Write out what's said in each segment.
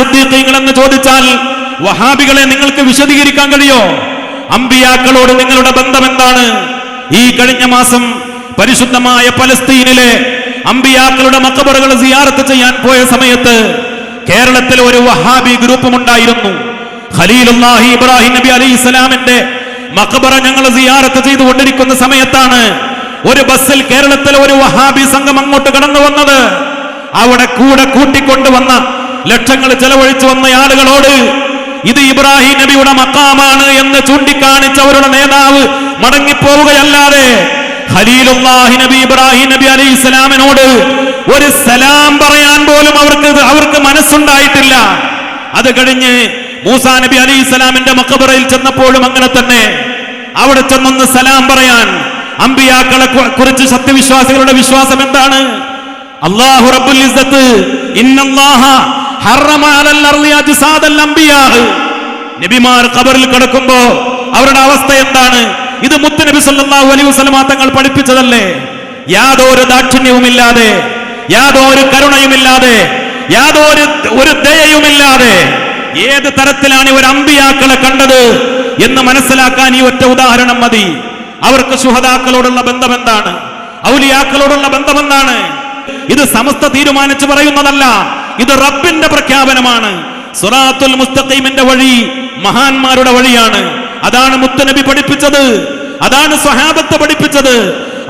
സിദ്ദീഖീങ്ങൾ എന്ന് ചോദിച്ചാൽ വഹാബികളെ നിങ്ങൾക്ക് വിശദീകരിക്കാൻ കഴിയോ? അമ്പിയാക്കളോട് നിങ്ങളുടെ ബന്ധം എന്താണ്? ഈ കഴിഞ്ഞ മാസം പരിശുദ്ധമായ പലസ്തീനിലെ അമ്പിയാക്കളുടെ മക്കബറുകൾ സിയാറത്ത് ചെയ്യാൻ പോയ സമയത്ത് കേരളത്തിൽ ഒരു വഹാബി ഗ്രൂപ്പും ഉണ്ടായിരുന്നു ഖലീലുല്ലാഹി ഇബ്രാഹിം നബി അലൈഹി ഇസ്ലാമിന്റെ മക്കബറ ഞങ്ങൾ സിയാറത്ത് ചെയ്തുകൊണ്ടിരിക്കുന്ന സമയത്താണ് ഒരു ബസ്സിൽ കേരളത്തിലെ ഒരു വഹാബി സംഘം അങ്ങോട്ട് കടന്നു വന്നത് അവിടെ കൂടെ കൂട്ടിക്കൊണ്ടുവന്ന ലക്ഷങ്ങൾ ചെലവഴിച്ചു വന്ന ആളുകളോട് ഇത് ഇബ്രാഹിം നബിയുടെ മക്കാമാണ് എന്ന് ചൂണ്ടിക്കാണിച്ച അവരുടെ നേതാവ് മടങ്ങിപ്പോവുകയല്ലാതെ ഖലീലുല്ലാഹി നബി ഇബ്രാഹിം നബി അലൈഹി ഇസ്ലാമിനോട് ഒരു സലാം പറയാൻ പോലും അവർക്ക് അവർക്ക് മനസ്സുണ്ടായിട്ടില്ല. അത് കഴിഞ്ഞ് മൂസാ നബി അലി ഇസ്ലാമിന്റെ മക്കബറയിൽ ചെന്നപ്പോഴും അങ്ങനെ തന്നെ. അവിടെ ചെന്നൊന്ന് സലാം പറയാൻ അമ്പിയാക്കളെ കുറിച്ച് സത്യവിശ്വാസികളുടെ വിശ്വാസം എന്താണ്? അള്ളാഹു റബ്ബുൽ ഇസ്സത്ത് ഇന്നല്ലാഹ നബിമാർ ഖബറിൽ കിടക്കുമ്പോ അവരുടെ അവസ്ഥ എന്താണ്? ഇത് മുത്തുനബി സല്ലല്ലാഹു അലൈഹി വസല്ലമ തങ്ങൾ പഠിപ്പിച്ചതല്ലേ? യാതൊരു ദാക്ഷിണ്യവുമില്ലാതെ യാതൊരു കരുണയുമില്ലാതെ യാതൊരു ഒരു ദയയുമില്ലാതെ ഏത് തരത്തിലാണ് ഇവർ അമ്പിയാക്കളെ കണ്ടത് എന്ന് മനസ്സിലാക്കാൻ ഈ ഒറ്റ ഉദാഹരണം മതി. അവർക്ക് സുഹതാക്കളോടുള്ള ബന്ധം എന്താണ് ഔലിയാക്കളോടുള്ള ബന്ധം എന്താണ് ഇത് സമസ്ത തീരുമാനിച്ചു പറയുന്നതല്ല. ഇത് റബ്ബിന്റെ പ്രഖ്യാപനമാണ്. സുറാത്തുൽ മുസ്തഖീമിന്റെ വഴി മഹാന്മാരുടെ വഴിയാണ്. അതാണ് മുത്തനബി പഠിപ്പിച്ചത്. അതാണ് സ്വഹാബത്ത് പഠിപ്പിച്ചത്.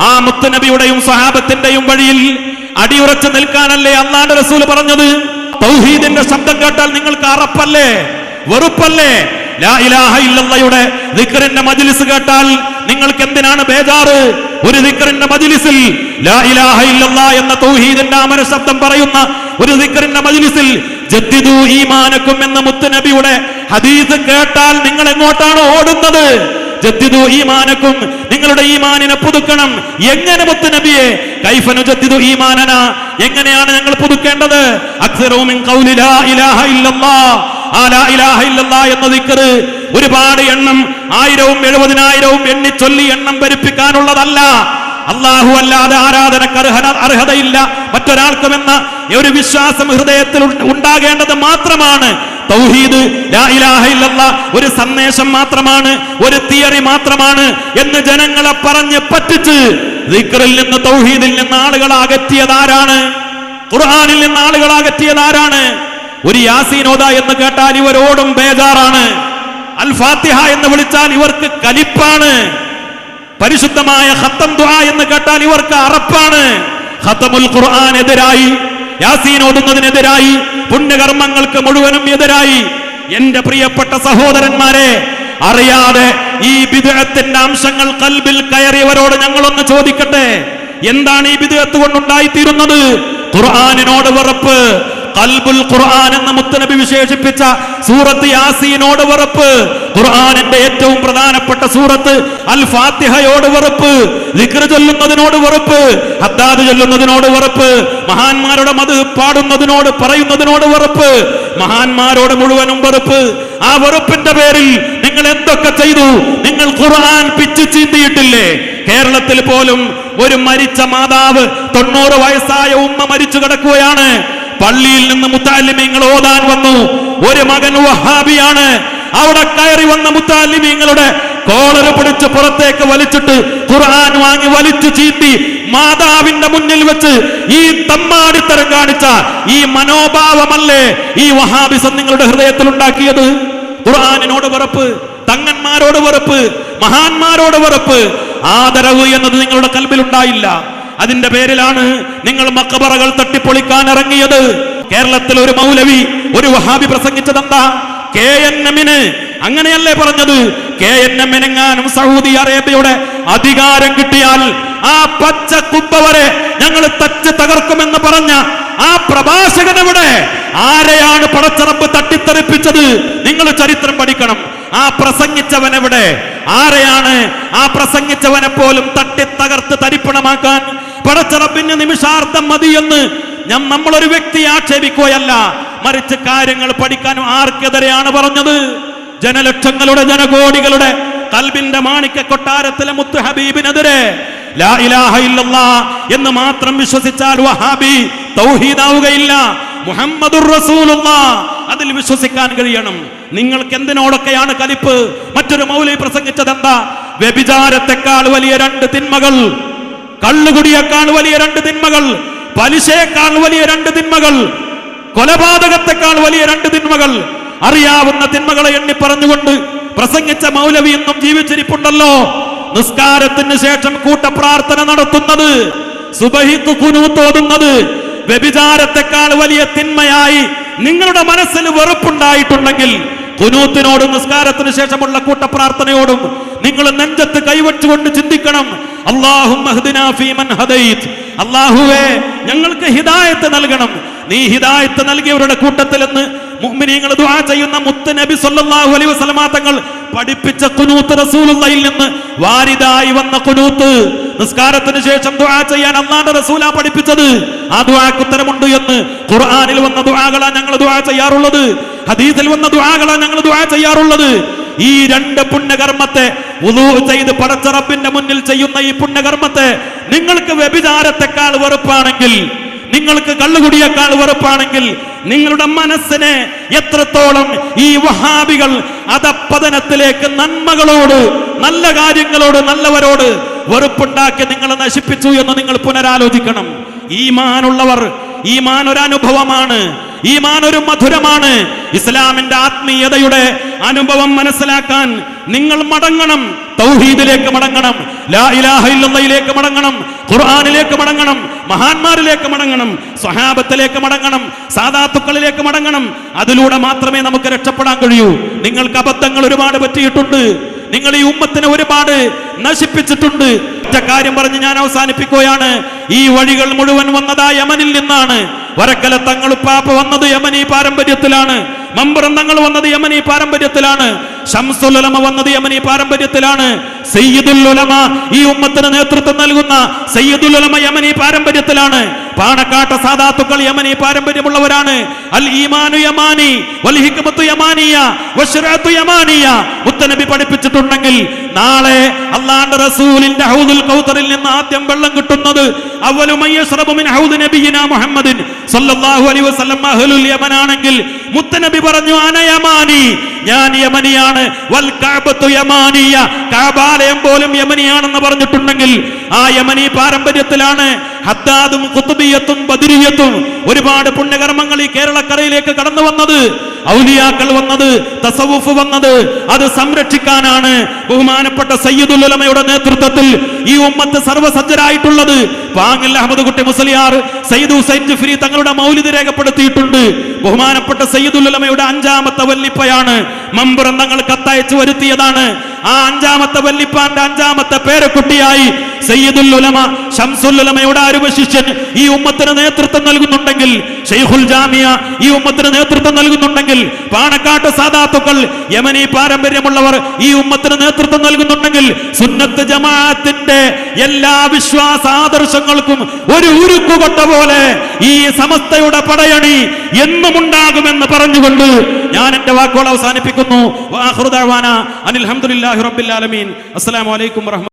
ആ മുത്തനബിയുടെയും സ്വഹാബത്തിന്റെയും വഴിയിൽ അടിയുറച്ചു നിൽക്കാനല്ലേ അള്ളാന്റെ റസൂൽ പറഞ്ഞത്? തൗഹീദിന്റെ ശബ്ദം കേട്ടാൽ നിങ്ങൾക്ക് അറപ്പല്ലേ? വെറുപ്പല്ലേ? ഇല്ലല്ലയുടെ ദിക്റിന്റെ മജ്ലിസ് കേട്ടാൽ നിങ്ങൾക്ക് എന്തിനാണ് ബേജാറ്? ഒരു ദിക്കറിന്റെ മജിലിസിൽ ലാ ഇലാഹ ഇല്ലല്ലാ എന്ന തൗഹീദിന്റെ അമര ശബ്ദം പറയുന്ന ഒരു ദിക്കറിന്റെ മജിലിസിൽ ജദ്ദിദു ഈമാനക്കും എന്ന മുത്തുനബിയുടെ ഹദീസ് കേട്ടാൽ നിങ്ങൾ എങ്ങോട്ടാണ് ഓടുന്നത്? ജദ്ദിദു ഈമാനക്കും നിങ്ങളുടെ ഈമാനിനെ പുതുക്കണം. എങ്ങനെ മുത്ത് നബിയെ കൈഫനു ജദ്ദിദു ഈമാനന. എങ്ങനെയാണ് ഞങ്ങൾ പുതുക്കേണ്ടത്? അക്സറു മിൻ ഖൗലി ലാ ഇലാഹ ഇല്ലല്ലാ. എന്ന ദിക്കറ് ഒരുപാട് എണ്ണം ആയിരവും എഴുപതിനായിരവും എണ്ണി ചൊല്ലി എണ്ണം ഭരിപ്പിക്കാനുള്ളതല്ല. അള്ളാഹു അല്ലാതെ ആരാധനക്ക് അർഹത അർഹതയില്ല. മറ്റൊരാൾക്കുമെന്ന ഒരു വിശ്വാസം ഹൃദയത്തിൽ ഉണ്ടാകേണ്ടത് മാത്രമാണ്. തൗഹീദ് ഒരു സന്ദേശം മാത്രമാണ് ഒരു തിയറി മാത്രമാണ് എന്ന് ജനങ്ങളെ പറഞ്ഞ് പറ്റിച്ച് ദിക്റിൽ നിന്ന് തൗഹീദിൽ നിന്ന് ആളുകൾ അകറ്റിയതാരാണ്? ഖുർആാനിൽ നിന്ന് ആളുകൾ അകറ്റിയത് ആരാണ് ഒരു യാസീനോദ എന്ന് കേട്ടാൽ ഇവരോടും ബേജാറാണ്. അൽ ഫാത്തിഹ എന്ന് വിളിച്ചാൽ ഇവർക്ക് കലിപ്പാണ്. പരിശുദ്ധമായ ഹത്തം ദുആ എന്ന് കേട്ടാൽ ഇവർക്ക് അറപ്പാണ്. ഹത്തമുൽ ഖുർആൻ എതിരായി യാസീൻ ഓതുന്നതിനെതിരായി പുണ്യകർമ്മങ്ങൾക്ക് മുഴുവനും എതിരായി. എന്റെ പ്രിയപ്പെട്ട സഹോദരന്മാരെ അറിയാതെ ഈ വിദേഹത്തിന്റെ അംശങ്ങൾ കൽബിൽ കയറിയവരോട് ഞങ്ങളൊന്ന് ചോദിക്കട്ടെ. എന്താണ് ഈ വിദേഹത്ത് കൊണ്ടുണ്ടായിത്തീരുന്നത്? ഖുർആാനിനോട് വെറുപ്പ്. കൽബുൽ ഖുർആൻ എന്ന മുത്തനബി വിശേഷിപ്പിച്ച സൂറത്ത് യാസീനോട് വെറുപ്പ്. ഖുർആനിന്റെ ഏറ്റവും പ്രധാനപ്പെട്ട സൂറത്ത് അൽ ഫാത്തിഹയോട് വെറുപ്പ്. ദിക്ർ ചൊല്ലുന്നതിനോട് വെറുപ്പ്. ഹദ്ദാദ് ചൊല്ലുന്നതിനോട് വെറുപ്പ്. മഹാന്മാരുടെ മത് പാടുന്നതിനോട് പറയുന്നതിനോട് വെറുപ്പ്. മഹാന്മാരോട് മുഴുവനും വെറുപ്പ്. ആ വെറുപ്പിന്റെ പേരിൽ നിങ്ങൾ എന്തൊക്കെ ചെയ്തു? നിങ്ങൾ ഖുർആൻ പിച്ചു ചീന്തിയിട്ടില്ലേ? കേരളത്തിൽ പോലും ഒരു മരിച്ച മാതാവ് തൊണ്ണൂറ് വയസ്സായ ഉമ്മ മരിച്ചു കിടക്കുകയാണ്. പള്ളിയിൽ നിന്ന് മുത്താലിമീങ്ങൾ ഓതാൻ വന്നു. ഒരു മകൻ വഹാബിയാണ്. അവിടെ കയറി വന്ന മുത്താലിമീങ്ങളുടെ കോളർ പിടിച്ച് പുറത്തേക്ക് വലിച്ചിട്ട് ഖുർആൻ വാങ്ങി വലിച്ചു ചീന്തി മാതാവിന്റെ മുന്നിൽ വെച്ച് ഈ തമ്മാടിത്തരം കാണിച്ച ഈ മനോഭാവമല്ലേ ഈ വഹാബിസം നിങ്ങളുടെ ഹൃദയത്തിൽ ഉണ്ടാക്കിയത്? ഖുർആാനിനോട് വെറുപ്പ് തങ്ങന്മാരോട് വെറുപ്പ് മഹാന്മാരോട് വെറുപ്പ്. ആദരവ് എന്നത് നിങ്ങളുടെ കൽബിൽ ഉണ്ടായില്ല അതിന്റെ പേരിലാണ് നിങ്ങൾ മക്കബറകൾ തട്ടിപ്പൊളിക്കാൻ ഇറങ്ങിയത്. കേരളത്തിൽ ഒരു മൗലവി ഒരു വഹാബി പ്രസംഗിച്ചതെന്താ? കെ എൻ എമ്മിന് അങ്ങനെയല്ലേ പറഞ്ഞത്? കെ എൻ എമ്മിനെങ്ങാനും സൗദി അറേബ്യയുടെ അധികാരം കിട്ടിയാൽ ആ പച്ച കുപ്പ വരെ ഞങ്ങൾ തച്ച് തകർക്കുമെന്ന് പറഞ്ഞ ആ പ്രഭാഷകൻ എവിടെ? ആരെയാണ് പടച്ചറപ്പ് തട്ടിത്തെറിപ്പിച്ചത്? നിങ്ങൾ ചരിത്രം പഠിക്കണം. ആ പ്രസംഗിച്ചവൻ എവിടെ? ആരെയാണ് ആ പ്രസംഗിച്ചവനെ പോലും തട്ടിത്തകർത്ത് തരിപ്പണമാക്കാൻ പടച്ചറപ്പിന് നിമിഷാർത്ഥം മതിയെന്ന് ഞാൻ നമ്മളൊരു വ്യക്തിയെ ആക്ഷേപിക്കുകയല്ല. മറിച്ച് കാര്യങ്ങൾ പഠിക്കാനും ആർക്കെതിരെയാണ് പറഞ്ഞത്. ജനലക്ഷങ്ങളുടെ ജനകോടികളുടെ കൽബിന്റെ മാണിക്ക കൊട്ടാരത്തിലെ മുത്ത് ഹബീബിനെതിരെ എന്ന് മാത്രം വിശ്വസിച്ചാൽ വഹാബി തൗഹീദാവുകയില്ല. മുഹമ്മദുർ റസൂലുള്ള. അതിൽ വിശ്വസിക്കാൻ കഴിയണം. നിങ്ങൾക്ക് എന്തിനോടൊക്കെയാണ് കലിപ്പ്? മറ്റൊരു മൗലി പ്രസംഗിച്ചത് എന്താ വ്യഭിചാരത്തെക്കാൾ വലിയ രണ്ട് തിന്മകൾ കള്ളുകുടിയേക്കാൾ വലിയ രണ്ട് തിന്മകൾ. പലിശയേക്കാൾ വലിയ രണ്ട് തിന്മകൾ. കൊലപാതകത്തെക്കാൾ വലിയ രണ്ട് തിന്മകൾ. അറിയാവുന്ന തിന്മകളെ എണ്ണി പറഞ്ഞുകൊണ്ട് പ്രസംഗിച്ച മൗലവി എന്നും ജീവിച്ചിരിപ്പുണ്ടല്ലോ. നിസ്കാരത്തിന് ശേഷം കൂട്ടപ്രാർത്ഥന നടത്തുന്നത് കുനൂത്തോതുന്നത് വ്യഭിചാരത്തെക്കാൾ വലിയ തിന്മയായി നിങ്ങളുടെ മനസ്സിൽ വെറുപ്പുണ്ടായിട്ടുണ്ടെങ്കിൽ കുനൂത്തിനോടും നിസ്കാരത്തിന് ശേഷമുള്ള കൂട്ടപ്രാർത്ഥനയോടും നിങ്ങൾ നെഞ്ചത്ത് കൈവച്ചുകൊണ്ട് ചിന്തിക്കണം. അള്ളാഹും അള്ളാഹുവേ ഞങ്ങൾക്ക് ഹിദായത്ത് നൽകണം. നീ ഹിദായത്ത് നൽകിയവരുടെ കൂട്ടത്തിൽ എന്ന് മുഅ്മിനീങ്ങൾ ദുആ ചെയ്യുന്ന മുത്ത് നബി സല്ലല്ലാഹു അലൈഹി വസല്ലമ തങ്ങൾ പഠിപ്പിച്ച കുനൂത്ത് റസൂലുള്ളയിൽ നിന്ന് വാരിദായി വന്ന കുനൂത്ത്. നിസ്കാരത്തിന് ശേഷം ദുആ ചെയ്യാൻ അള്ളാഹുവിന്റെ റസൂലാ പഠിപ്പിച്ചത്. ആ ദുആക്ക് ഉത്തരമുണ്ട് എന്ന് ഖുർആനിൽ വന്ന ദുആകളാ ഞങ്ങൾ ദുആ ചെയ്യാറുള്ളത്. ഹദീസിൽ വന്ന ദുആകളാ ഞങ്ങൾ ദുആ ചെയ്യാറുള്ളത്. ഈ രണ്ട് പുണ്യകർമ്മത്തെ ചെയ്ത് പടച്ചറപ്പിന്റെ മുന്നിൽ ചെയ്യുന്ന ഈ പുണ്യകർമ്മത്തെ നിങ്ങൾക്ക് വ്യഭിചാരത്തെക്കാൾ വെറുപ്പാണെങ്കിൽ നിങ്ങൾക്ക് കള്ളുകുടിയേക്കാൾ വെറുപ്പാണെങ്കിൽ നിങ്ങളുടെ മനസ്സിനെ എത്രത്തോളം ഈ വഹാബികൾ അധപ്പതനത്തിലേക്ക് നന്മകളോട് നല്ല കാര്യങ്ങളോട് നല്ലവരോട് വെറുപ്പുണ്ടാക്കി നിങ്ങളെ നശിപ്പിച്ചു എന്ന് നിങ്ങൾ പുനരാലോചിക്കണം. ഈമാനുള്ളവർ ഈമാൻ ഒരു അനുഭവമാണ് ഈമാൻ ഒരു മധുരമാണ്. ഇസ്ലാമിന്റെ ആത്മീയതയുടെ അനുഭവം മനസ്സിലാക്കാൻ നിങ്ങൾ മടങ്ങണം. തൗഹീദിലേക്ക് മടങ്ങണം. ലാ ഇലാഹ മടങ്ങണം. ഖുർആാനിലേക്ക് മടങ്ങണം. മഹാന്മാരിലേക്ക് മടങ്ങണം. സ്വഹാബത്തിലേക്ക് മടങ്ങണം. സാധാത്തുക്കളിലേക്ക് മടങ്ങണം. അതിലൂടെ മാത്രമേ നമുക്ക് രക്ഷപ്പെടാൻ കഴിയൂ. നിങ്ങൾക്ക് അബദ്ധങ്ങൾ ഒരുപാട് പറ്റിയിട്ടുണ്ട്. നിങ്ങൾ ഈ ഉമ്മത്തിനെ ഒരുപാട് നശിപ്പിച്ചിട്ടുണ്ട്. ഒറ്റ കാര്യം പറഞ്ഞ് ഞാൻ അവസാനിപ്പിക്കുകയാണ്. ഈ വഴികൾ മുഴുവൻ വന്നതായ യമനിൽ നിന്നാണ്. വരക്കല തങ്ങൾ പാപ്പ വന്നത് യമനി പാരമ്പര്യത്തിലാണ്. മമ്പറം തങ്ങൾ വന്നത് യമനി പാരമ്പര്യത്തിലാണ്. ഷംസുലമ വന്നത് യമനി പാരമ്പര്യത്തിലാണ്. സയ്യിദുൽ ഉലമ ഈ ഉമ്മത്തിന് നേതൃത്വം നൽകുന്ന സയ്യിദുൽ ഉലമ യമനി പാരമ്പര്യത്തിലാണ്. പാണക്കാട്ട സാദാത്തുക്കൾ യമനി പാരമ്പര്യമുള്ളവരാണ്. അൽ ഈമാനു യമാനി വൽ ഹിക്മത്തു യമാനിയ വശ്റഅത്തു യമാനിയ. മുത്തനബി പഠിപ്പിച്ചിട്ടുണ്ടെങ്കിൽ നാളെ അള്ളാന്റെ റസൂലിന്റെ ഹൗദുൽ കൗതറിൽ നിന്ന് ആദ്യം വെള്ളം കിട്ടുന്നത് മുഹമ്മദിൻ സല്ലല്ലാഹു അലൈഹി വസല്ലം. അഹ്ലുൽ മുത്ത മുത്തനബി പറഞ്ഞു അന യമാനി ഞാൻ യമനിയാണ്. വൽ കഅബത്തു യമാനിയ. കഅബാലയം പോലും യമനിയാണെന്ന് പറഞ്ഞിട്ടുണ്ടെങ്കിൽ ആ യമനി പാരമ്പര്യത്തിലാണ് ഹദ്ദാദും കുത്തുബിയത്തും ബദിരിയത്തും ഒരുപാട് പുണ്യകർമ്മങ്ങൾ ഈ കേരളക്കരയിലേക്ക് കടന്നു വന്നത്. ഔലിയാക്കൾ വന്നത് തസവുഫ് വന്നത്. അത് സംരക്ഷിക്കാനാണ് ബഹുമാനപ്പെട്ട സയ്യിദുൽ ഉലമയുടെ നേതൃത്വത്തിൽ ഈ ഉമ്മത്ത് സർവസജ്ജരായിട്ടുള്ളത് പാങ്ങൽ അഹമ്മദ് കുട്ടി മുസ്ലിയാർ സയ്യിദ് ഹുസൈൻ ജഫ്രി തങ്ങളുടെ മൗലിദ് രേഖപ്പെടുത്തിയിട്ടുണ്ട്. ബഹുമാനപ്പെട്ട സയ്യിദുൽ ഉലമയുടെ അഞ്ചാമത്തെ വല്ലിപ്പയാണ്. മമ്പുറം തങ്ങൾ കത്തയച്ചു വരുത്തിയതാണ്. ആ അഞ്ചാമത്തെ വല്ലിപ്പാന്റെ അഞ്ചാമത്തെ പേരക്കുട്ടിയായി സയ്യിദുൽ ഉലമ ഷംസുൽ ഉലമയുടെ അരുവ ഈ ഉമ്മത്തിന് നേതൃത്വം നൽകുന്നുണ്ടെങ്കിൽ ഷെയ്ഖുൽ ജാമിയ ഈ ഉമ്മത്തിന് നേതൃത്വം നൽകുന്നുണ്ടെങ്കിൽ പാണക്കാട്ട് സാദാത്തുക്കൾ യമനി പാരമ്പര്യമുള്ളവർ ഈ ഉമ്മത്തിന് നേതൃത്വം നൽകുന്നുണ്ടെങ്കിൽ സുന്നത്ത് ജമാഅത്തിന്റെ എല്ലാ വിശ്വാസ ആദർശങ്ങൾക്കും ഒരു ഉരുക്കുകൊട്ട പോലെ ഈ സമസ്തയുടെ പടയണി എന്നും ഉണ്ടാകുമെന്ന് പറഞ്ഞുകൊണ്ട് ഞാൻ എന്റെ വാക്കുകൾ അവസാനിപ്പിക്കുന്നു. അനിൽ അനിൽ ഹംദുലില്ലാഹി റബ്ബിൽ ആലമീൻ അസ്സലാമു അലൈക്കും വറഹ്മ